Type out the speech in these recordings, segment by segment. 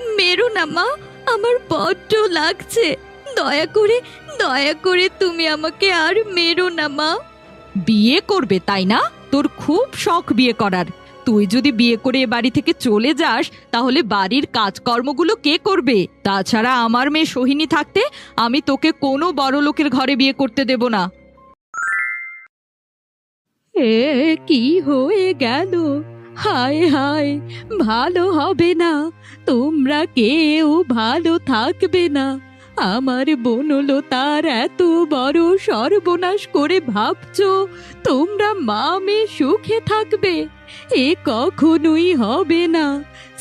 মেরো না মা। আমার বড্ড লাগছে। দয়া করে দয়া করে তুমি আমাকে আর মেরো না মা। বিয়ে করবে তাই না? তোর খুব শখ বিয়ে করার। তুই যদি বিয়ে করে এ বাড়ি থেকে চলে যাস তাহলে বাড়ির কাজকর্মগুলো কে করবে? তাছাড়া আমার মেয়ে সোহিনী থাকতে আমি তোকে কোনো বড় লোকের ঘরে বিয়ে করতে দেব না। এ কি হয়ে গেল? হায় হায়, ভালো হবে না। তোমরা কেউ ভালো থাকবে না। আমার বনলতার এত বড় সর্বনাশ করে ভাবছ। তোমরা মা মেয়ে সুখে থাকবে, এ কখনোই হবে না।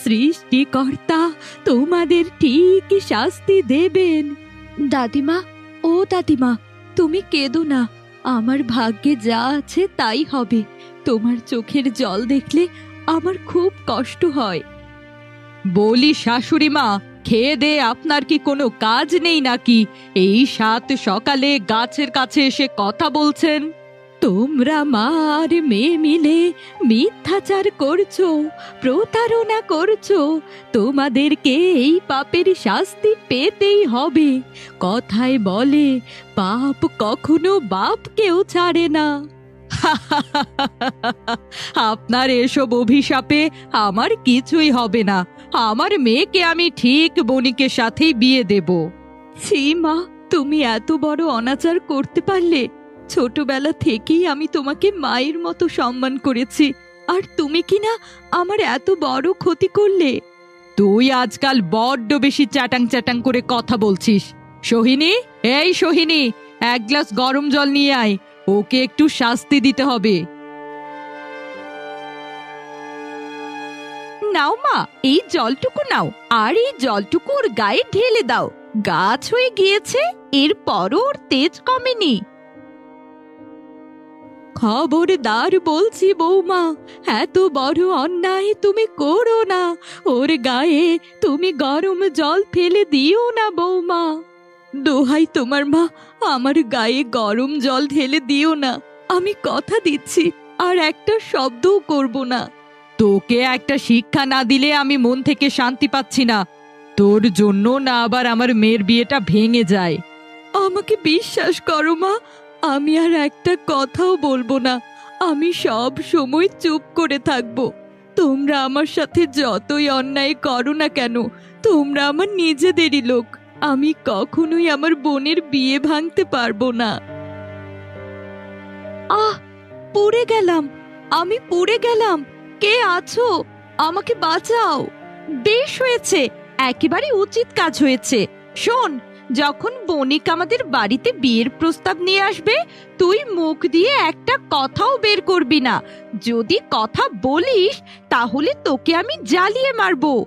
সৃষ্টিকর্তা তোমাদের ঠিক শাস্তি দেবেন। দাদিমা, ও দাদিমা, তুমি কেঁদো না। আমার ভাগ্যে যা আছে তাই হবে। তোমার চোখের জল দেখলে আমার খুব কষ্ট হয়। বলি শাশুড়ি মা, খেয়ে দে, আপনার কি কোনো কাজ নেই নাকি? এই সাত সকালে গাছের কাছে এসে কথা বলছেন। তোমরা মা আর মেয়ে মিলে মিথ্যাচার করছ, প্রতারণা করছ। তোমাদেরকে এই পাপের শাস্তি পেতেই হবে। কথায় বলে, পাপ কখনো বাপকেও ছাড়ে না। আপনার এসব অভিশাপে আমার কিছুই হবে না। আমার মেয়েকে আমি ঠিক বণিকের সাথেই বিয়ে দেব। ছি মা তুমি এত বড় অনাচার করতে পারলে? ছোটবেলা থেকেই আমি তোমাকে মায়ের মতো সম্মান করেছি। আর তুমি কি না আমার এত বড় ক্ষতি করলে? তুই আজকাল বড্ড বেশি চ্যাটাং চ্যাটাং করে কথা বলছিস। সোহিনী এই সোহিনী এক গ্লাস গরম জল নিয়ে আয়। ওকে একটু শাস্তি দিতে হবে। নাও মা, এই জলটুকু নাও, আর এই জলটুকু ওর গায়ে ঢেলে দাও। গাছ হয়ে গিয়েছে, এরপরও ওর তেজ কমেনি। খবরদার বলছি বৌমা, এত বড় অন্যায় তুমি করো না। ওর গায়ে তুমি গরম জল ফেলে দিও না বৌমা। দোহাই তোমার মা, আমার গায়ে গরম জল ঢেলে দিও না। আমি কথা দিচ্ছি, আর একটা শব্দও করব না। তোকে একটা শিক্ষা না দিলে আমি মন থেকে শান্তি পাচ্ছি না। তোর জন্য না আবার আমার মেয়ের বিয়েটা ভেঙে যায়। আমাকে বিশ্বাস করো মা, আমি আর একটা কথাও বলব না। আমি সব সময় চুপ করে থাকব। তোমরা আমার সাথে যতই অন্যায় করো না কেন, তোমরা আমার নিজেদেরই লোক। আমি কখনোই আমার বোনের বিয়ে ভাঙতে পারব না। আহ, পড়ে গেলাম। আমি পড়ে গেলাম। কে আছো? আমাকে বাঁচাও। বেশ হয়েছে। একেবারে উচিত কাজ হয়েছে। শোন, যখন বণিক আমাদের বাড়িতে বিয়ের প্রস্তাব নিয়ে আসবে, তুই মুখ দিয়ে একটা কথাও বের করবি না। যদি কথা বলিস, তাহলে তোকে আমি জ্বালিয়ে মারবো।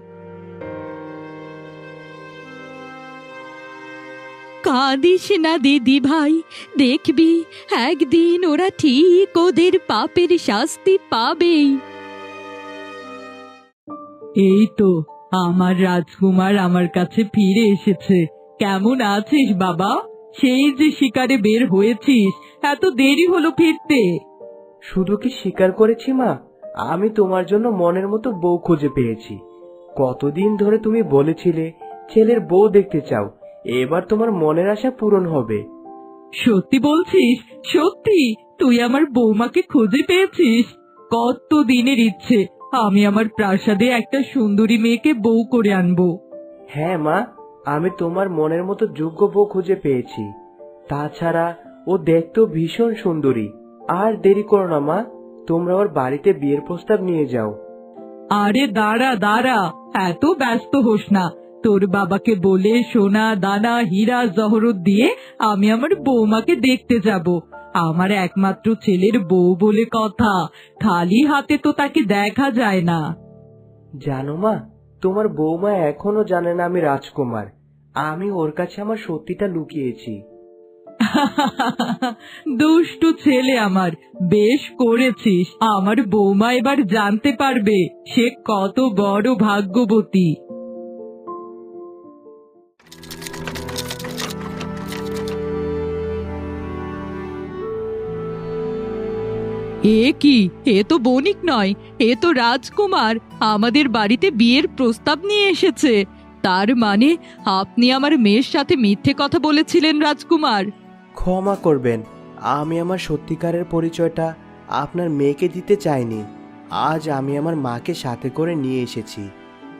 কাঁদিস না দিদি ভাই। দেখবি একদিন ওরা ঠিক ওদের পাপের শাস্তি পাবেই। এই তো আমার রাজকুমার আমার কাছে ফিরে এসেছে। কেমন আছিস বাবা? সেই যে শিকারে বের হয়েছিস এত দেরি হলো ফিরতে। শুধু কি স্বীকার করেছি মা? আমি তোমার জন্য মনের মতো বউ খুঁজে পেয়েছি। কতদিন ধরে তুমি বলেছিলে ছেলের বউ দেখতে চাও। এবার তোমার মনের আশা পূরণ হবে। সত্যি বলছিস? সত্যি? তুই আমার বৌমাকে খুঁজে পেয়েছিস? কত দিনের ইচ্ছে আমি আমার প্রাসাদে একটা সুন্দরী মেয়েকে বউ করে আনব। হ্যাঁ মা আমি তোমার মনের মতো যোগ্য বউ খুঁজে পেয়েছি। তাছাড়া ও দেখতেও ভীষণ সুন্দরী। আর দেরি করো না মা তোমরা ওর বাড়িতে বিয়ের প্রস্তাব নিয়ে যাও। আরে দাঁড়া দাঁড়া এত ব্যস্ত হোস না। তোর বাবাকে বলে সোনা দানা হীরা জহরত দিয়ে আমি আমার বৌমাকে দেখতে যাব। আমার একমাত্র ছেলের বউ বলে কথা। খালি হাতে তো তাকে দেখা যায় না। জানো মা তোমার বৌমা এখনও জানে না আমি রাজকুমার। আমি ওর কাছে আমার সত্যিটা লুকিয়েছি। দুষ্টু ছেলে আমার বেশ করেছিস। আমার বৌমা এবার জানতে পারবে সে কত বড় ভাগ্যবতী। এ কি? এ তো বণিক নয়, এ তো রাজকুমার। আমাদের বাড়িতে বিয়ের প্রস্তাব নিয়ে এসেছে। তার মানে আপনি আমার মেয়ের সাথে মিথ্যে কথা বলেছিলেন, রাজকুমার। ক্ষমা করবেন, আমি আমার সত্যিকারের পরিচয়টা আপনার মেয়েকে দিতে চাইনি। আজ আমি আমার মাকে সাথে করে নিয়ে এসেছি।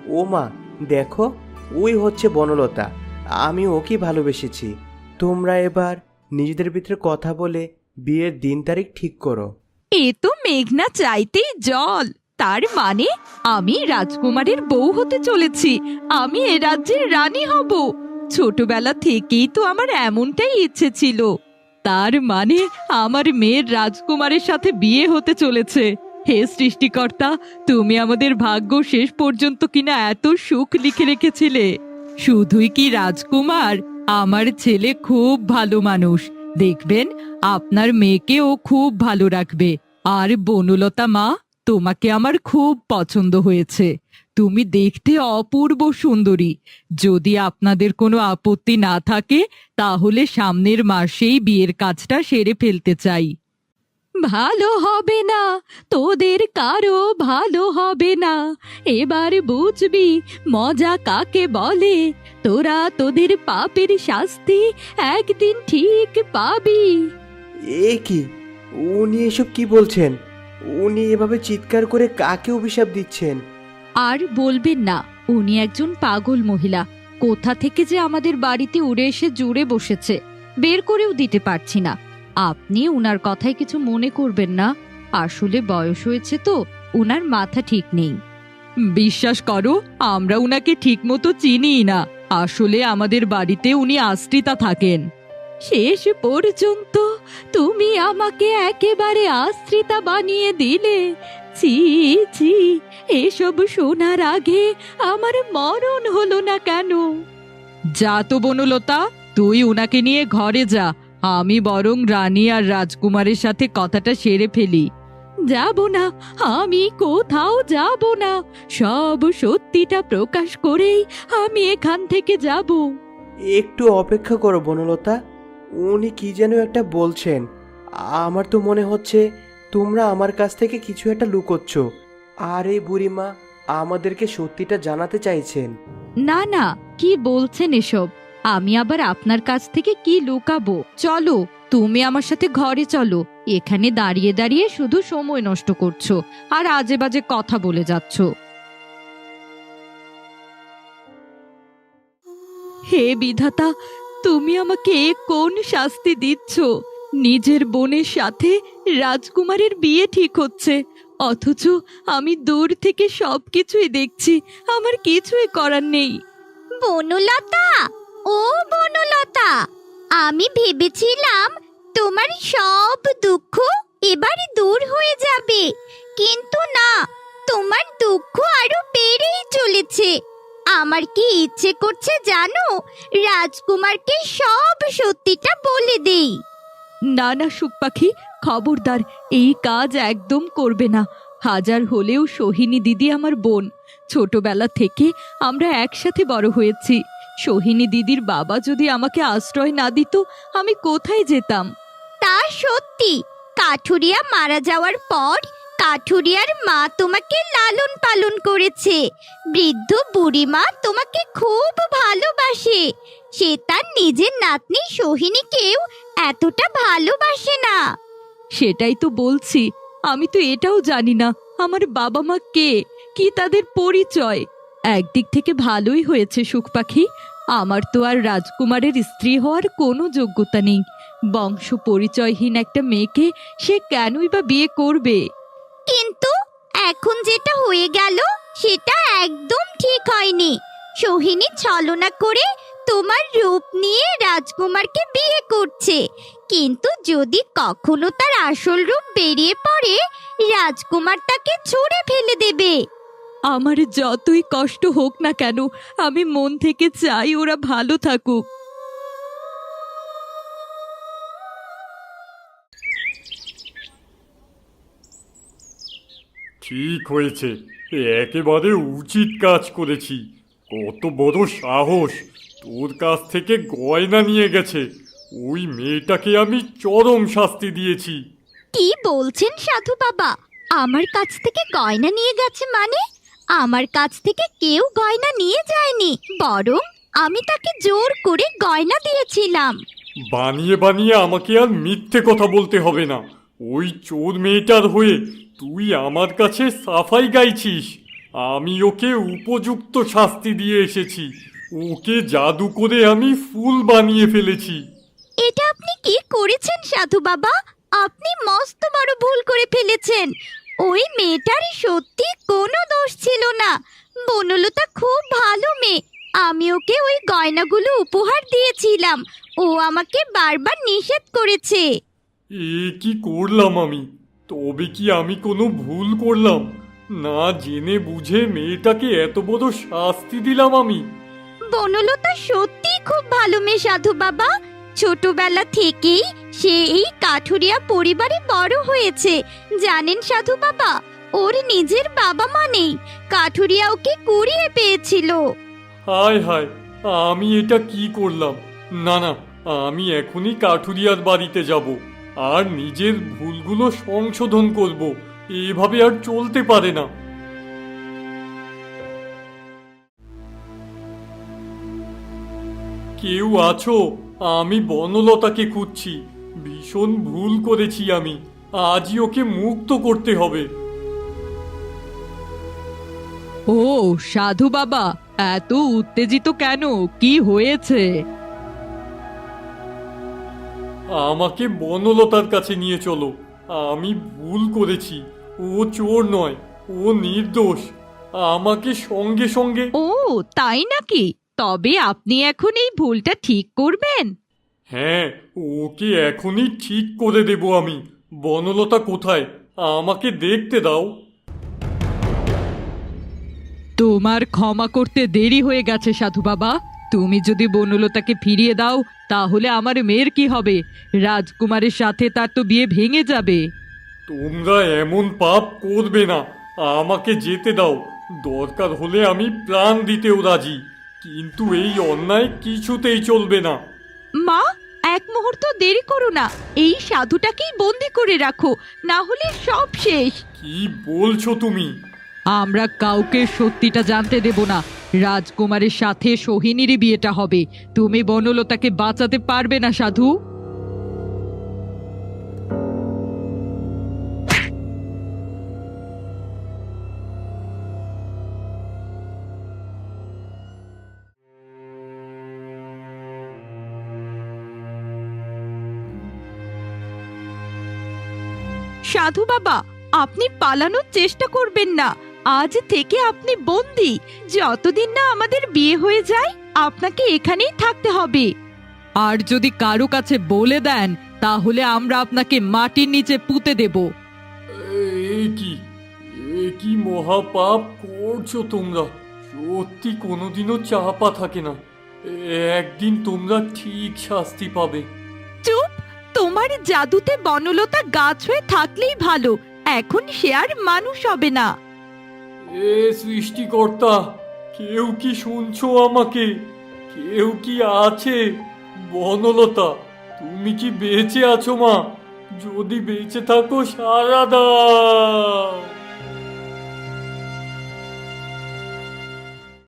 ও মা, দেখো ওই হচ্ছে বনলতা, আমি ওকে ভালোবেসেছি। তোমরা এবার নিজেদের ভিতরে কথা বলে বিয়ের দিন তারিখ ঠিক করো। এ তো মেঘনা চাইতেই জল। তার মানে আমি রাজকুমারের বউ হতে চলেছি। আমি এ রাজ্যের রানী হব। ছোটবেলা থেকেই তো আমার এমনটাই ইচ্ছে ছিল। তার মানে আমার মেয়ের রাজকুমারের সাথে বিয়ে হতে চলেছে। হে সৃষ্টিকর্তা, তুমি আমাদের ভাগ্য শেষ পর্যন্ত কিনা এত সুখ লিখে রেখেছিলে? শুধুই কি রাজকুমার? আমার ছেলে খুব ভালো মানুষ। দেখবেন, আপনার মেয়েকে ও খুব ভালো রাখবে। আর বনলতা মা, তোমাকে আমার খুব পছন্দ হয়েছে। তুমি দেখতে অপূর্ব সুন্দরী। যদি আপনাদের কোনো আপত্তি না থাকে, তাহলে সামনের মাসেই বিয়ের কাজটা সেরে ফেলতে চাই। ভালো হবে না তোদের কারও ভালো হবে না। এবার বুঝবি মজা কাকে বলে? তোরা তোদের পাপের শাস্তি একদিন ঠিক পাবি। এ কি? উনি এসব কি বলছেন? উনি এভাবে চিৎকার করে কাকে অভিশাপ দিচ্ছেন? আর বলবেন না উনি একজন পাগল মহিলা। কোথা থেকে যে আমাদের বাড়িতে উড়ে এসে জুড়ে বসেছে বের করেও দিতে পারছি না। আপনি উনার কথায় কিছু মনে করবেন না। আসলে বয়স হয়েছে তো, উনার মাথা ঠিক নেই। বিশ্বাস করো, আমরা উনাকে ঠিক মতো চিনি না। আসলে আমাদের বাড়িতে উনি আশ্রিতা থাকেন। শেষ পর্যন্ত তুমি আমাকে একেবারে আশ্রিতা বানিয়ে দিলে। ছি ছি, এসব শোনার আগে আমার মরণ হলো না কেন? যা তো বনলতা, তুই উনাকে নিয়ে ঘরে যা। আমি বরং রানী আর রাজকুমারের সাথে কথাটা সেরে ফেলি। যাব না আমি কোথাও যাব না। সব সত্যিটা প্রকাশ করেই আমি এখান থেকে যাব। একটু অপেক্ষা করো বনলতা উনি কি যেন একটা বলছেন। আমার তো মনে হচ্ছে তোমরা আমার কাছ থেকে কিছু একটা লুকোচ্ছ। আর এই বুড়িমা আমাদেরকে সত্যিটা জানাতে চাইছেন। না না কি বলছেন এসব? আমি আবার আপনার কাছ থেকে কি লুকাবো? চলো, তুমি আমার সাথে ঘরে চলো। এখানে দাঁড়িয়ে দাঁড়িয়ে শুধু সময় নষ্ট করছ আর আজে বাজে কথা বলে যাচ্ছ। হে বিধাতা, তুমি আমাকে কোন শাস্তি দিচ্ছ? নিজের বোনের সাথে রাজকুমারের বিয়ে ঠিক হচ্ছে, অথচ আমি দূর থেকে সবকিছুই দেখছি, আমার কিছুই করার নেই। বনলতা! ও বনলতা, আমি ভেবেছিলাম তোমার সব দুঃখ এবার দূর হয়ে যাবে। কিন্তু না, তোমার দুঃখ আরও বেড়েই চলেছে। আমার কি ইচ্ছে করছে জানো? রাজকুমারকে সব সত্যিটা বলে দেই। না না, সুখ পাখি, খবরদার, এই কাজ একদম করবে না। হাজার হলেও সোহিনী দিদি আমার বোন। ছোটবেলা থেকে আমরা একসাথে বড় হয়েছি। সোহিনী দিদির বাবা যদি আমাকে আশ্রয় না দিত আমি কোথায় যেতাম? তা সত্যি। কাঠুরিয়া মারা যাওয়ার পর কাঠুরিয়ার মা তোমাকে লালন পালন করেছে। বৃদ্ধ বুড়িমা তোমাকে খুব ভালোবাসে। সে তার নিজের নাতনি সোহিনীকেও এতটা ভালোবাসে না। সেটাই তো বলছি। আমি তো এটাও জানি না আমার বাবা মা কে? কি তাদের পরিচয়? একদিক থেকে ভালোই হয়েছে, সুখ পাখি। আমার তো আর রাজকুমারের স্ত্রী হওয়ার কোনো যোগ্যতা নেই। বংশ পরিচয়হীন একটা মেয়েকে সে কেনই বা বিয়ে করবে? কিন্তু এখন যেটা হয়ে গেল, সেটা একদম ঠিক হয়নি। সোহিনী ছলনা করে তোমার রূপ নিয়ে রাজকুমারকে বিয়ে করছে। কিন্তু যদি কখনো তার আসল রূপ বেরিয়ে পড়ে, রাজকুমার তাকে ছুঁড়ে ফেলে দেবে। আমার যতই কষ্ট হোক না কেন আমি মন থেকে চাই ওরা ভালো থাকুক। ঠিক হয়েছে। একেবারে উচিত কাজ করেছি। কত বড় সাহস। তোর কাছ থেকে গয়না নিয়ে গেছে। ওই মেয়েটাকে আমি চরম শাস্তি দিয়েছি। কি বলছেন সাধু বাবা? আমার কাছ থেকে গয়না নিয়ে গেছে মানে? আমার কাছ থেকে কেউ গয়না নিয়ে যায়নি বরং আমি তাকে জোর করে গয়না দিয়েছিলাম। বানিয়ে বানিয়ে আমাকে আর মিথ্যে কথা বলতে হবে না। ওই চোর মেয়েটার হয়ে তুই আমার কাছে সাফাই গাইছিস। আমি ওকে উপযুক্ত শাস্তি দিয়ে এসেছি। ওকে জাদু করে আমি ফুল বানিয়ে ফেলেছি। এটা আপনি কি করেছেন সাধু বাবা? আপনি মস্ত বড় ভুল করে ফেলেছেন। ওই মেয়েটার সত্যি কোনো দোষ ছিল না। বনলতা খুব ভালো মেয়ে। আমি ওকে ওই গয়নাগুলো উপহার দিয়েছিলাম। ও আমাকে বারবার নিষেধ করেছে। এ কি করলাম আমি? তবে কি আমি কোনো ভুল করলাম? না জেনে বুঝে মেয়েটাকে এত বড় শাস্তি দিলাম আমি। বনলতা সত্যি খুব ভালো মেয়ে সাধু বাবা। ছোটবেলা থেকেই সে এই কাঠুরিয়া পরিবারে বড় হয়েছে। জানেন সাধু বাবা, ওর নিজের বাবা মা নেই, কাঠুরিয়া ওকে কুড়িয়ে পেয়েছিল। হায় হায়, আমি এটা কি করলাম? না না, আমি এখনই কাঠুরিয়ার বাড়িতে যাব আর নিজের ভুলগুলো সংশোধন করব। এভাবে আর চলতে পারে না। কেউ আছো? আমি বনলতাকে খুঁজছি। ভীষণ ভুল করেছি আমি। আজই ওকে মুক্ত করতে হবে। ও সাধু বাবা এত উত্তেজিত কেন? কি হয়েছে? আমাকে বনলতার কাছে নিয়ে চলো। আমি ভুল করেছি। ও চোর নয় ও নির্দোষ। আমাকে সঙ্গে সঙ্গে ও তাই নাকি? তবে আপনি এখন এই ভুলটা ঠিক করবেন। হ্যাঁ ওকে এখনই ঠিক করে দেব আমি। বনলতা কোথায়? আমাকে দেখতে দাও। তোমার ক্ষমা করতে দেরি হয়ে গেছে সাধু বাবা। তুমি যদি বনলতাকে ফিরিয়ে দাও তাহলে আমার মেয়ের কি হবে? রাজকুমারের সাথে তার তো বিয়ে ভেঙে যাবে। তোমরা এমন পাপ করবে না। আমাকে যেতে দাও। দরকার হলে আমি প্রাণ দিতেও রাজি। কিন্তু এই অন্যায় কিছুতেই চলবে না। মা এক মুহূর্ত দেরি করো না। এই সাধুটাকেই বন্দি করে রাখো না হলে সব শেষ। কি বলছো তুমি? আমরা কাউকে সত্যিটা জানতে দেব না। রাজকুমারের সাথে সোহিনীরই বিয়েটা হবে। তুমি বনলতাকে বাঁচাতে পারবে না সাধু। সাধু বাবা আপনি পালানোর চেষ্টা করবেন না। আজ থেকে আপনি বন্দি। যতদিন না আমাদের বিয়ে হয়ে যায় আপনাকে এখানেই থাকতে হবে। আর যদি কারও কাছে বলে দেন তাহলে আমরা আপনাকে মাটির নিচে পুঁতে দেব। এ কি? এ কি মহাপাপ করছ তোমরা? সত্যি কোনোদিনও চাপা থাকে না। একদিন তোমরা ঠিক শাস্তি পাবে। তোমার জাদুতে বনলতা গাছ হয়ে থাকলেই ভালো। এখন সে আর মানুষ হবে না। এ সৃষ্টিকর্তা, কেউ কি শুনছো আমাকে? কেউ কি আছে? বনলতা, তুমি কি বেঁচে আছো মা? যদি বেঁচে থাকো, সারা দাও।